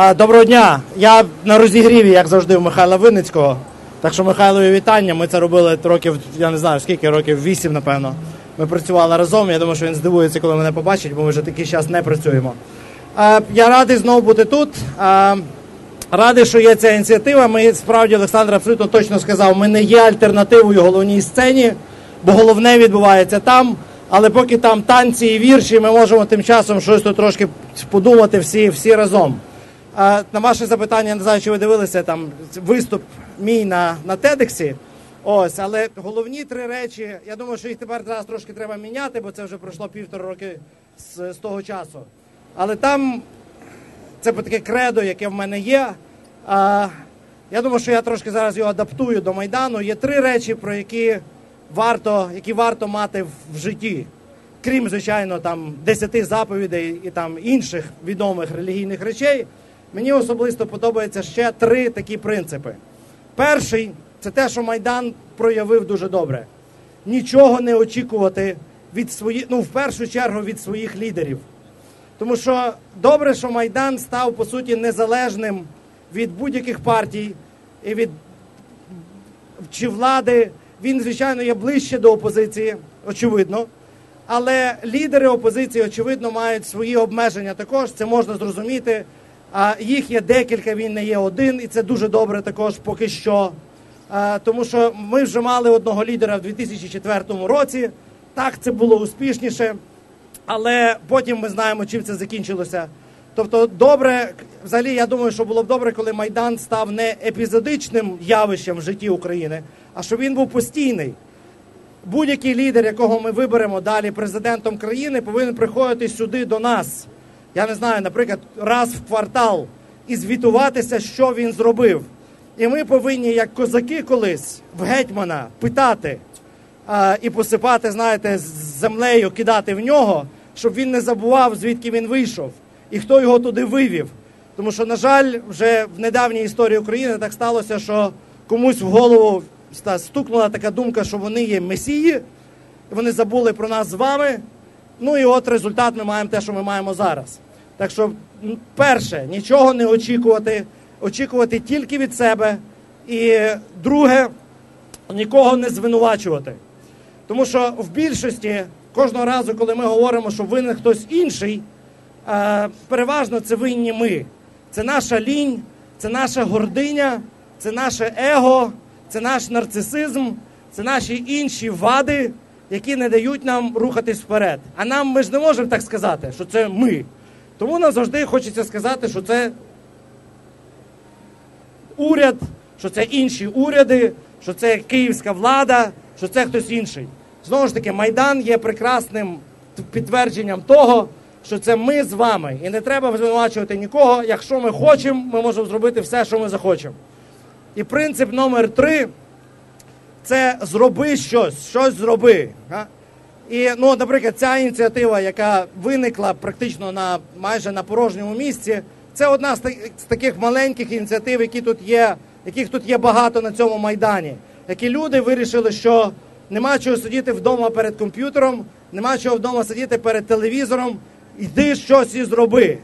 Доброго дня. Я на розігріві, як завжди, у Михайла Винницького. Так що Михайлові вітання. Ми це робили років, я не знаю скільки, років вісім, напевно. Ми працювали разом. Я думаю, що він здивується, коли мене побачить, бо ми вже такий час не працюємо. Я радий знову бути тут. Радий, що є ця ініціатива. Ми справді Олександр абсолютно точно сказав, ми не є альтернативою головній сцені, бо головне відбувається там. Але поки там танці і вірші, ми можемо тим часом щось тут трошки подумати всі, всі разом. На ваше запитання, я не знаю, чи ви дивилися там виступ мій на, на TEDx. Ось, але головні три речі, я думаю, що їх тепер зараз трошки треба міняти, бо це вже пройшло півтора роки з, з того часу. Але там це таке кредо, яке в мене є. А, я думаю, що я трошки зараз його адаптую до Майдану. Є три речі, про які варто, які варто мати в житті. Крім, звичайно, там десяти заповідей і там інших відомих релігійних речей. Мені особисто подобається ще три такі принципи. Перший це те, що Майдан проявив дуже добре. Нічого не очікувати від своїх, ну в першу чергу від своїх лідерів. Тому що добре, що Майдан став по суті незалежним від будь-яких партій і від чи влади. Він, звичайно, є ближче до опозиції, очевидно. Але лідери опозиції, очевидно, мають свої обмеження також. Це можна зрозуміти. А їх є декілька, він не є один, і це дуже добре також поки що. Тому що ми вже мали одного лідера в 2004 році. Так, це було успішніше. Але потім ми знаємо, чим це закінчилося. Тобто, добре, взагалі, я думаю, що було б добре, коли Майдан став не епізодичним явищем в житті України, а щоб він був постійний. Будь-який лідер, якого ми виберемо далі президентом країни, повинен приходити сюди до нас. Я не знаю, наприклад, раз в квартал і звітуватися, що він зробив. І ми повинні, як козаки колись, в гетьмана питати а, і посипати, знаєте, з землею, кидати в нього, щоб він не забував, звідки він вийшов і хто його туди вивів. Тому що, на жаль, вже в недавній історії України так сталося, що комусь в голову стукнула така думка, що вони є месії, вони забули про нас з вами. Ну і от результат ми маємо те, що ми маємо зараз. Так що, перше, нічого не очікувати, очікувати тільки від себе. І друге, нікого не звинувачувати. Тому що в більшості кожного разу, коли ми говоримо, що винен хтось інший, е, переважно це винні ми. Це наша лінь, це наша гординя, це наше его, це наш нарцисизм, це наші інші вади, які не дають нам рухатись вперед. А нам ми ж не можемо так сказати, що це ми. Тому нам завжди хочеться сказати, що це уряд, що це інші уряди, що це київська влада, що це хтось інший. Знову ж таки, Майдан є прекрасним підтвердженням того, що це ми з вами. І не треба звинувачувати нікого. Якщо ми хочемо, ми можемо зробити все, що ми захочемо. І принцип номер три це зроби щось, щось зроби. І, ну, наприклад, ця ініціатива, яка виникла практично на майже на порожньому місці, це одна з таких маленьких ініціатив, які тут є, яких тут є багато на цьому майдані. Які люди вирішили, що нема чого сидіти вдома перед комп'ютером, нема чого вдома сидіти перед телевізором. Йди щось і зроби.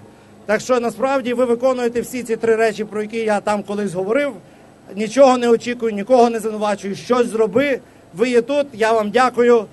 Так що насправді ви виконуєте всі ці три речі, про які я там колись говорив. Нічого не очікую, нікого не звинувачую. Щось зроби. Ви є тут. Я вам дякую.